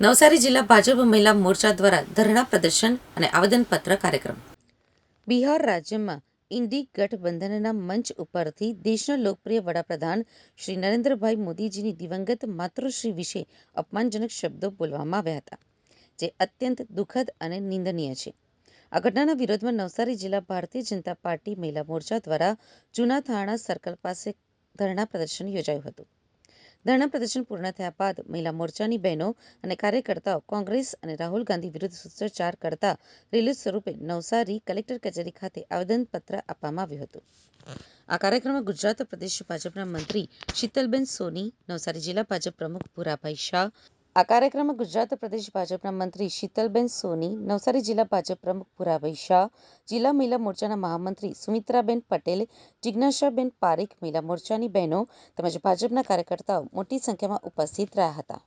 નવસારી જિલ્લા ભાજપ મહિલા મોરચા દ્વારા ધરણા પ્રદર્શન અને આવેદનપત્ર કાર્યક્રમ. બિહાર રાજ્યમાં ઇન્ડી ગઠબંધનના મંચ ઉપરથી દેશના લોકપ્રિય વડાપ્રધાન શ્રી નરેન્દ્રભાઈ મોદીજીની દિવંગત માતૃશ્રી વિશે અપમાનજનક શબ્દો બોલવામાં આવ્યા હતા, જે અત્યંત દુઃખદ અને નિંદનીય છે. આ ઘટનાના વિરોધમાં નવસારી જિલ્લા ભારતીય જનતા પાર્ટી મહિલા મોરચા દ્વારા જૂના થાણા સર્કલ પાસે ધરણા પ્રદર્શન યોજાયું હતું. ધરણા પ્રદર્શન પૂર્ણ થયા બાદ મહિલા મોરચાની બહેનો અને કાર્યકર્તાઓ કોંગ્રેસ અને રાહુલ ગાંધી વિરુદ્ધ સૂત્રોચ્ચાર કરતા રેલી સ્વરૂપે નવસારી કલેક્ટર કચેરી ખાતે આવેદનપત્ર આપવામાં આવ્યું હતું. આ કાર્યક્રમમાં ગુજરાત પ્રદેશ ભાજપના મંત્રી શીતલબેન સોની, નવસારી જિલ્લા ભાજપ પ્રમુખ ભૂરાભાઈ શાહ આ કાર્યક્રમમાં ગુજરાત પ્રદેશ ભાજપના મંત્રી શીતલબેન સોની, નવસારી જિલ્લા ભાજપ પ્રમુખ ભૂરાભાઈ શાહ, જિલ્લા મહિલા મોરચાના મહામંત્રી સુમિત્રાબેન પટેલ, જિજ્ઞાસાબેન પારેખ મહિલા મોરચાની બહેનો તેમજ ભાજપના કાર્યકર્તાઓ મોટી સંખ્યામાં ઉપસ્થિત રહ્યા હતા.